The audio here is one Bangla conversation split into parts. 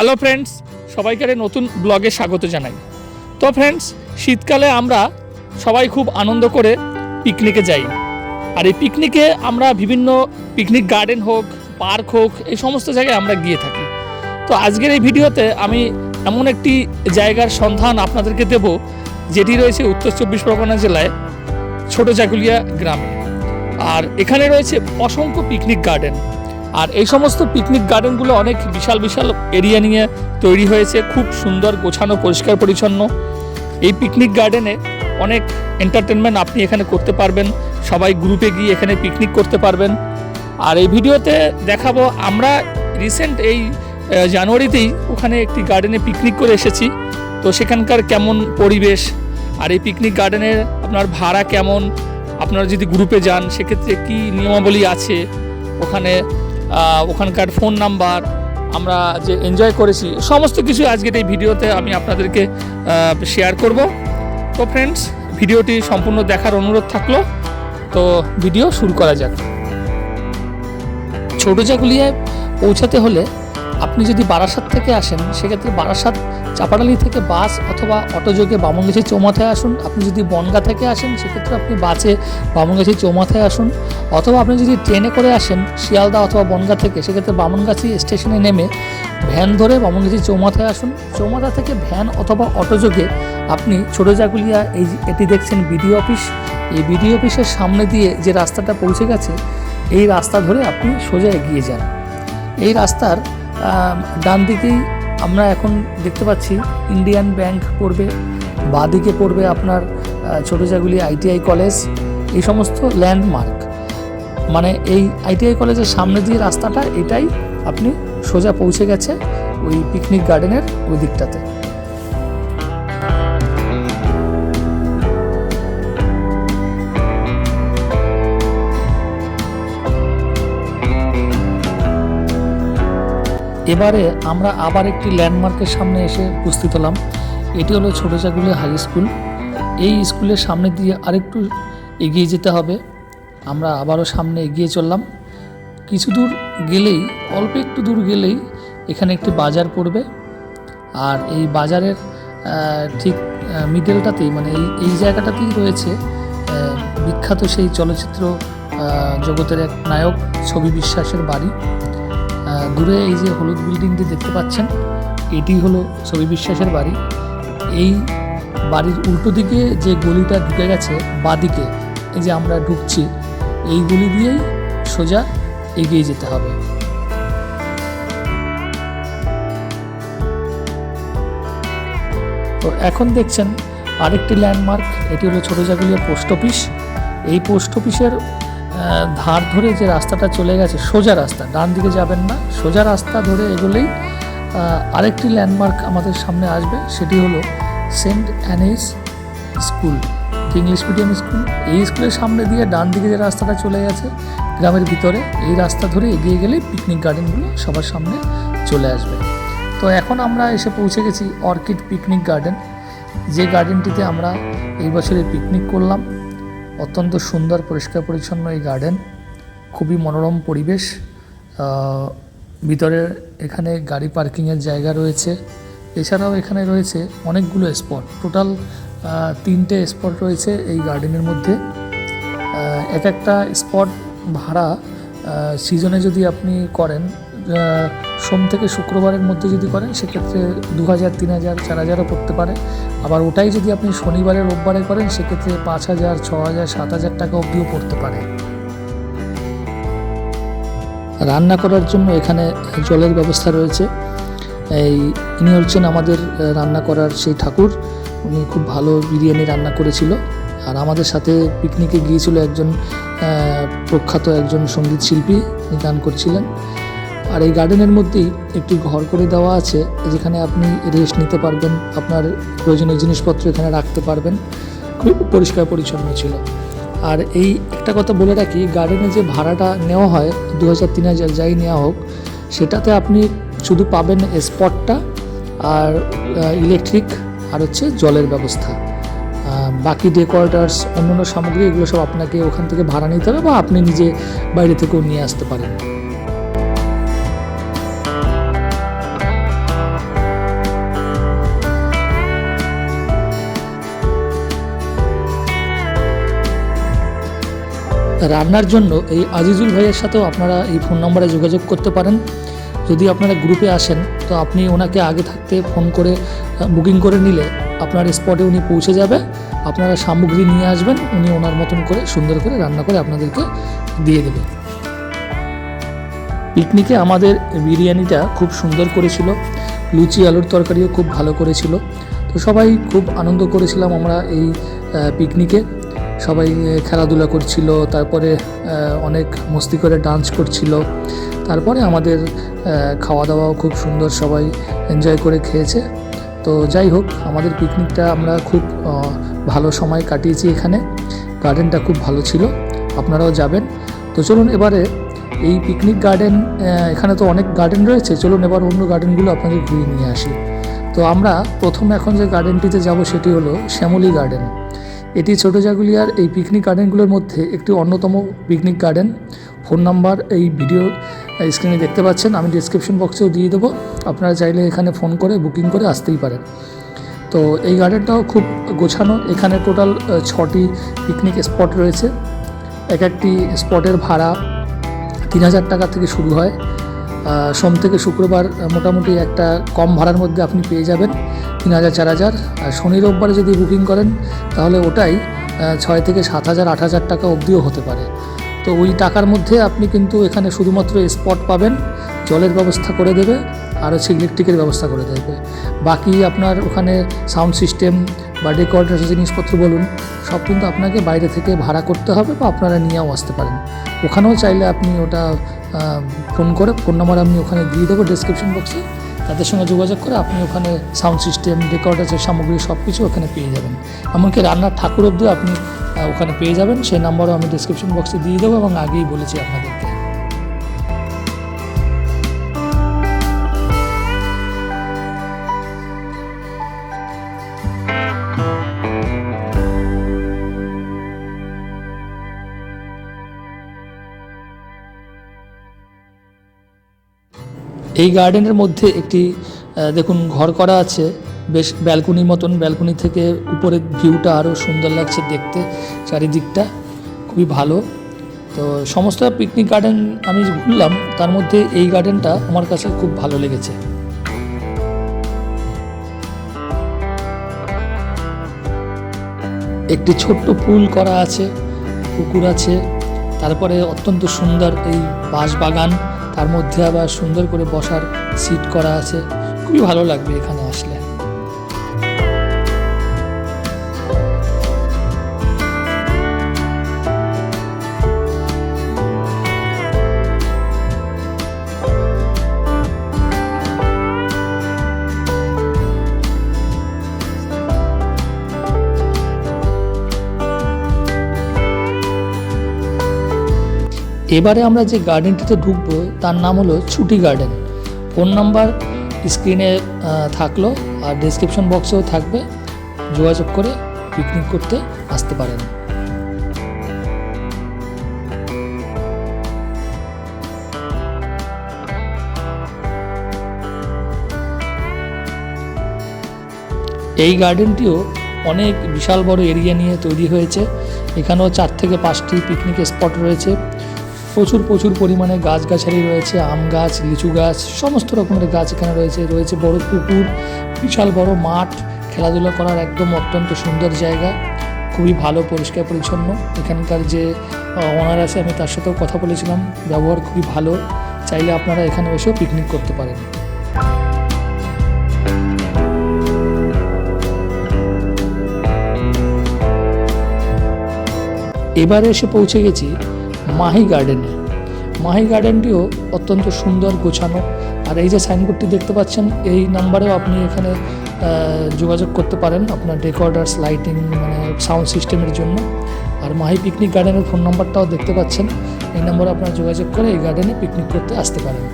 হ্যালো ফ্রেন্ডস সবাইকে আর এই নতুন ব্লগে স্বাগত জানাই। তো ফ্রেন্ডস শীতকালে আমরা সবাই খুব আনন্দ করে পিকনিকে যাই। আর এই পিকনিকে আমরা বিভিন্ন পিকনিক গার্ডেন হোক পার্ক হোক, এই সমস্ত জায়গায় আমরা গিয়ে থাকি। তো, আজকের এই ভিডিওতে আমি এমন একটি জায়গার সন্ধান আপনাদেরকে দেব, যেটি রয়েছে উত্তর চব্বিশ পরগনা জেলায় ছোট জাগুলিয়া গ্রামে। আর এখানে রয়েছে অসংখ্য পিকনিক গার্ডেন আর এই সমস্ত পিকনিক গার্ডেনগুলো অনেক বিশাল বিশাল এরিয়া নিয়ে তৈরি হয়েছে, খুব সুন্দর, গোছানো, পরিষ্কার, পরিচ্ছন্ন। এই পিকনিক গার্ডেনে অনেক এন্টারটেনমেন্ট আপনি এখানে করতে পারবেন, সবাই গ্রুপে গিয়ে এখানে পিকনিক করতে পারবেন। আর এই ভিডিওতে দেখাবো, আমরা রিসেন্ট এই জানুয়ারিতেই ওখানে একটি গার্ডেনে পিকনিক করে এসেছি। তো সেখানকার কেমন পরিবেশ, আর এই পিকনিক গার্ডেনের আপনার ভাড়া কেমন, আপনারা যদি গ্রুপে যান, সেক্ষেত্রে কী নিয়মাবলী আছে, ওখানে ওখানকার ফোন নাম্বার, আমরা যে এনজয় করেছি, সমস্ত কিছু আজকের এই ভিডিওতে আমি আপনাদেরকে শেয়ার করব। তো ফ্রেন্ডস ভিডিওটি সম্পূর্ণ দেখার অনুরোধ থাকল। তো ভিডিও শুরু করা যাক। ছোটো জাগুলিয়ায় পৌঁছাতে হলে আপনি যদি বারাসাত থেকে আসেন, সেক্ষেত্রে বারাসাত চাপাডালি থেকে বাস অথবা অটোযোগে বামনগাছি চৌমাথায় আসুন। আপনি যদি বনগা থেকে আসেন, সেক্ষেত্রে আপনি বাসে বামনগাছি চৌমাথায় আসুন। অথবা আপনি যদি ট্রেনে করে আসেন, শিয়ালদা অথবা বনগা থেকে, সেক্ষেত্রে বামনগাছি স্টেশনে নেমে ভ্যান ধরে বামনগাছি চৌমাথায় আসুন। চৌমাথা থেকে ভ্যান অথবা অটোযোগে আপনি ছোট জাগুলিয়া এই এটি দেখছেন বিডিও অফিস, এই বিডিও অফিসের সামনে দিয়ে যে রাস্তাটা পৌঁছে গেছে, এই রাস্তা ধরে আপনি সোজা এগিয়ে যান। এই রাস্তার ডান দিকেই আমরা এখন দেখতে পাচ্ছি ইন্ডিয়ান ব্যাংক পড়বে, বাঁদিকে পড়বে আপনার ছোটো জাগুলি আইটিআই কলেজ এই সমস্ত ল্যান্ডমার্ক মানে এই আইটিআই কলেজের সামনে দিয়ে রাস্তাটা, এটাই আপনি সোজা পৌঁছে গেছে ওই পিকনিক গার্ডেনের ওই দিকটাতে। এবারে আমরা আবার একটি ল্যান্ডমার্কের সামনে এসে উপস্থিত হলাম। এটি হলো ছোটো হাই স্কুল। এই স্কুলের সামনে দিয়ে আরেকটু এগিয়ে যেতে হবে। আমরা আবারও সামনে এগিয়ে চললাম। কিছু দূর গেলেই, অল্প একটু দূর গেলেই এখানে একটি বাজার পড়বে। আর এই বাজারের ঠিক মিডলটাতেই মানে এই এই জায়গাটাতেই রয়েছে বিখ্যাত সেই চলচ্চিত্র জগতের এক নায়ক, ছবি বিশ্বাসের বাড়ি। দূরে এই যে হলুদ বিল্ডিংটি দেখতে পাচ্ছেন, এটি হলো ছবি বিশ্বাসের বাড়ি। এই বাড়ির উল্টো দিকে যে গলিটা ঢুকে গেছে বাদিকে এই যে আমরা ঢুকছি, এই গলি দিয়েই সোজা এগিয়ে যেতে হবে। তো এখন দেখছেন আরেকটি ল্যান্ডমার্ক এটি হলো ছোটো জাগুলিয়া পোস্ট অফিস এই পোস্ট অফিসের ধার ধরে যে রাস্তাটা চলে গেছে, সোজা রাস্তা, ডান দিকে যাবেন না, সোজা রাস্তা ধরে এগোলেই আরেকটি ল্যান্ডমার্ক আমাদের সামনে আসবে, সেটি হলো saint Annes school English medium school. এই স্কুলের সামনে দিয়ে ডান দিকে যে রাস্তাটা চলে গেছে, গ্রামের ভিতরে, এই রাস্তা ধরে এগিয়ে গেলেই পিকনিক গার্ডেনগুলো সবার সামনে চলে আসবে। তো এখন আমরা এসে পৌঁছে গেছি অর্কিড পিকনিক গার্ডেন যে গার্ডেনটিতে আমরা এই বছরে পিকনিক করলাম। অত্যন্ত সুন্দর, পরিষ্কার, পরিচ্ছন্ন এই গার্ডেন খুবই মনোরম পরিবেশ। ভিতরে এখানে গাড়ি পার্কিংয়ের জায়গা রয়েছে। এছাড়াও এখানে রয়েছে অনেকগুলো স্পট টোটাল তিনটে স্পট রয়েছে এই গার্ডেনের মধ্যে। এক একটা স্পট ভাড়া সিজনে যদি আপনি করেন সোম থেকে শুক্রবারের মধ্যে যদি করেন, সেক্ষেত্রে দু হাজার তিন হাজার চার হাজারও পড়তে পারে। আবার ওটাই যদি আপনি শনিবারে, রোববারে করেন, সেক্ষেত্রে পাঁচ হাজার ছ হাজার সাত হাজার টাকা অবধিও পড়তে পারে। রান্না করার জন্য এখানে জলের ব্যবস্থা রয়েছে। এই, ইনি হচ্ছেন আমাদের রান্না করার সেই ঠাকুর। উনি খুব ভালো বিরিয়ানি রান্না করেছিল। আর আমাদের সাথে পিকনিকে গিয়েছিল একজন প্রখ্যাত একজন সংগীত শিল্পী। গান করছিলেন। আর এই গার্ডেনের মধ্যেই একটি ঘর করে দেওয়া আছে, যেখানে আপনি রেস্ট নিতে পারবেন, আপনার প্রয়োজনীয় জিনিসপত্র এখানে রাখতে পারবেন। খুব পরিষ্কার পরিচ্ছন্ন ছিল। আর এই একটা কথা বলে রাখি গার্ডেনে যে ভাড়াটা নেওয়া হয় দু হাজার তিন হাজার যাই নেওয়া হোক, সেটাতে আপনি শুধু পাবেন স্পটটা আর ইলেকট্রিক আর হচ্ছে জলের ব্যবস্থা। বাকি ডেকোরেটার্স অন্যান্য সামগ্রী, এগুলো সব আপনাকে ওখান থেকে ভাড়া নিতে হবে বা আপনি নিজে বাইরে থেকেও নিয়ে আসতে পারেন। রান্নার জন্য এই আজিজুল ভাইয়ের সাথেও আপনারা এই ফোন নম্বরে যোগাযোগ করতে পারেন। যদি আপনারা গ্রুপে আসেন, তো আপনি ওনাকে আগে থাকতে ফোন করে বুকিং করে নিলে আপনার স্পটে উনি পৌঁছে যাবে। আপনারা সামগ্রী নিয়ে আসবেন, উনি ওনার মতন করে সুন্দর করে রান্না করে আপনাদেরকে দিয়ে দেবে। পিকনিকে আমাদের বিরিয়ানিটা খুব সুন্দর করেছিল, লুচি, আলুর তরকারিও খুব ভালো করেছিল। তো সবাই খুব আনন্দ করেছিলাম আমরা এই পিকনিকে। সবাই খেলাধুলা করছিল, তারপরে অনেক মস্তি করে ডান্স করছিল। তারপরে আমাদের খাওয়া দাওয়াও খুব সুন্দর সবাই এনজয় করে খেয়েছে। তো যাই হোক, আমাদের পিকনিকটা আমরা খুব ভালো সময় কাটিয়েছি এখানে। গার্ডেনটা খুব ভালো ছিল, আপনারাও যাবেন। তো চলুন এবারে এই পিকনিক গার্ডেন এখানে তো অনেক গার্ডেন রয়েছে, চলুন এবার অন্য গার্ডেনগুলো আপনাদের ঘুরিয়ে নিয়ে আসি। তো আমরা প্রথম এখন যে গার্ডেনটিতে যাব, সেটি হলো শ্যামলী গার্ডেন এটি ছোটো জাগুলিয়ার এই পিকনিক গার্ডেনগুলোর মধ্যে একটি অন্যতম পিকনিক গার্ডেন ফোন নাম্বার এই ভিডিও স্ক্রিনে দেখতে পাচ্ছেন, আমি ডিসক্রিপশন বক্সেও দিয়ে দেবো। আপনারা চাইলে এখানে ফোন করে বুকিং করে আসতেই পারেন। তো এই গার্ডেনটাও খুব গোছানো। এখানে টোটাল ছটি পিকনিক স্পট রয়েছে। এক একটি স্পটের ভাড়া তিন হাজার টাকা থেকে শুরু হয়। সোম থেকে শুক্রবার মোটামুটি একটা কম ভাড়ার মধ্যে আপনি পেয়ে যাবেন, তিন হাজার, চার হাজার। আর শনি রোববারে যদি বুকিং করেন, তাহলে ওটাই ছয় থেকে সাত হাজার, আট হাজার টাকা অবধিও হতে পারে। তো ওই টাকার মধ্যে আপনি কিন্তু এখানে শুধুমাত্র স্পট পাবেন, জলের ব্যবস্থা করে দেবে, আর হচ্ছে ইলেকট্রিকের ব্যবস্থা করে দেবে। বাকি আপনার ওখানে সাউন্ড সিস্টেম বা ডেকোরেটার জিনিসপত্র বলুন, সব কিন্তু আপনাকে বাইরে থেকে ভাড়া করতে হবে বা আপনারা নিয়েও আসতে পারেন। ওখানেও চাইলে আপনি ওটা ফোন করে, ফোন নাম্বার আমি ওখানে দিয়ে দেবো ডিসক্রিপশন বক্সে তাদের সঙ্গে যোগাযোগ করে আপনি ওখানে সাউন্ড সিস্টেম ডেকোরেটার সামগ্রী সব কিছু ওখানে পেয়ে যাবেন। এমনকি রান্নার ঠাকুর অব্দি আপনি ওখানে পেয়ে যাবেন। সেই নাম্বারও আমি ডিসক্রিপশন বক্সে দিয়ে দেবো এবং আগেই বলেছি আপনাদেরকে। এই গার্ডেনের মধ্যে একটি দেখুন, ঘর করা আছে। বেশ ব্যালকনির মতন ব্যালকনি থেকে উপরের ভিউটা আরও সুন্দর লাগছে দেখতে চারিদিকটা, খুবই ভালো। তো সমস্ত পিকনিক গার্ডেন আমি ঘুরলাম, তার মধ্যে এই গার্ডেনটা আমার কাছে খুব ভালো লেগেছে। একটি ছোট্ট পুল করা আছে, পুকুর আছে তারপরে অত্যন্ত সুন্দর এই বাঁশ বাগান তার মধ্যে আবার সুন্দর করে বসার সিট করা আছে। খুবই ভালো লাগবে এখানে আসলে। এবারে আমরা যে গার্ডেনটিতে ঢুকবো, তার নাম হলো ছুটি গার্ডেন ফোন নাম্বার স্ক্রিনে থাকল আর ডিসক্রিপশন বক্সেও থাকবে। যোগাযোগ করে পিকনিক করতে আসতে পারেন। এই গার্ডেনটিও অনেক বিশাল বড় এরিয়া নিয়ে তৈরি হয়েছে। এখানেও চার থেকে পাঁচটি পিকনিক স্পট রয়েছে। প্রচুর প্রচুর পরিমাণে গাছগাছালি রয়েছে, আম গাছ, লিচু গাছ, সমস্ত রকমের গাছ এখানে রয়েছে। রয়েছে বড় পুকুর, বিশাল বড় মাঠ, খেলাধুলা করার একদম অত্যন্ত সুন্দর জায়গা, খুবই ভালো, পরিষ্কার, পরিচ্ছন্ন। এখানকার যে ওনার আছে, আমি তার সাথেও কথা বলেছিলাম, ব্যবহার খুবই ভালো। চাইলে আপনারা এখানে এসেও পিকনিক করতে পারেন। এবারে এসে পৌঁছে গেছি। মাহি গার্ডেনে মাহি গার্ডেনটিও অত্যন্ত সুন্দর গোছানো। আর এই যে সাইনবোর্ডটি দেখতে পাচ্ছেন, এই নাম্বারেও আপনি এখানে যোগাযোগ করতে পারেন আপনার ডেকর্ডার্স লাইটিং মানে সাউন্ড সিস্টেমের জন্য। আর মাহি পিকনিক গার্ডেনের ফোন নাম্বারটাও দেখতে পাচ্ছেন। এই নম্বরে আপনারা যোগাযোগ করে এই গার্ডেনে পিকনিক করতে আসতে পারেন।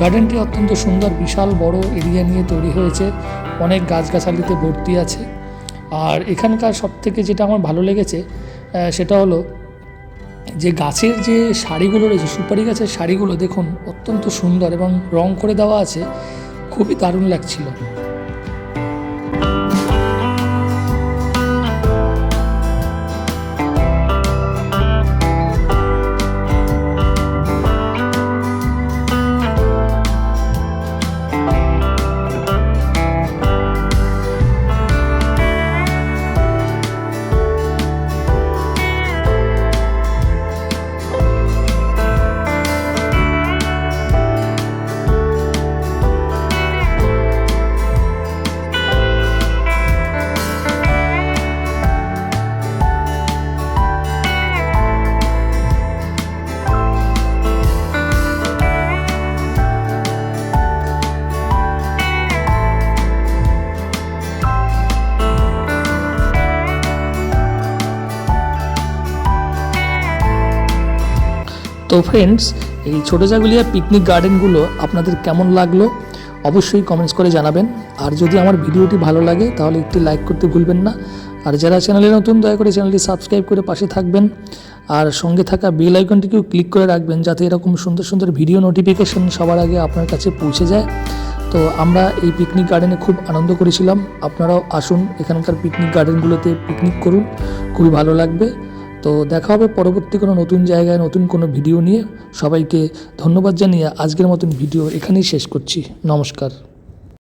গার্ডেনটি অত্যন্ত সুন্দর, বিশাল, বড় এরিয়া নিয়ে তৈরি হয়েছে। অনেক গাছগাছালিতে ভর্তি আছে। আর এখানকার সব থেকে যেটা আমার ভালো লেগেছে সেটা হলো যে গাছের যে শাড়িগুলো রয়েছে, সুপারি গাছের শাড়িগুলো দেখুন, অত্যন্ত সুন্দর এবং রং করে দেওয়া আছে, খুবই দারুণ লাগছিল। তো ফ্রেন্ডস এই ছোটো জাগুলিয়া পিকনিক গার্ডেনগুলো আপনাদের কেমন লাগল? অবশ্যই কমেন্টস করে জানাবেন। আর যদি আমার ভিডিওটি ভালো লাগে, তাহলে একটি লাইক করতে ভুলবেন না। আর যারা চ্যানেলে নতুন, দয়া করে চ্যানেলটি সাবস্ক্রাইব করে পাশে থাকবেন। আর সঙ্গে থাকা বেল আইকনটিকেও ক্লিক করে রাখবেন, যাতে এরকম সুন্দর সুন্দর ভিডিও নোটিফিকেশন সবার আগে আপনার কাছে পৌঁছে যায়। তো আমরা এই পিকনিক গার্ডেনে খুব আনন্দ করেছিলাম। আপনারাও আসুন এখানকার পিকনিক গার্ডেনগুলোতে পিকনিক করুন। খুবই ভালো লাগবে। তো দেখা হবে পরবর্তী কোনো নতুন জায়গায়, নতুন কোনো ভিডিও নিয়ে। সবাইকে ধন্যবাদ জানিয়ে আজকের মতন ভিডিও এখানেই শেষ করছি। নমস্কার।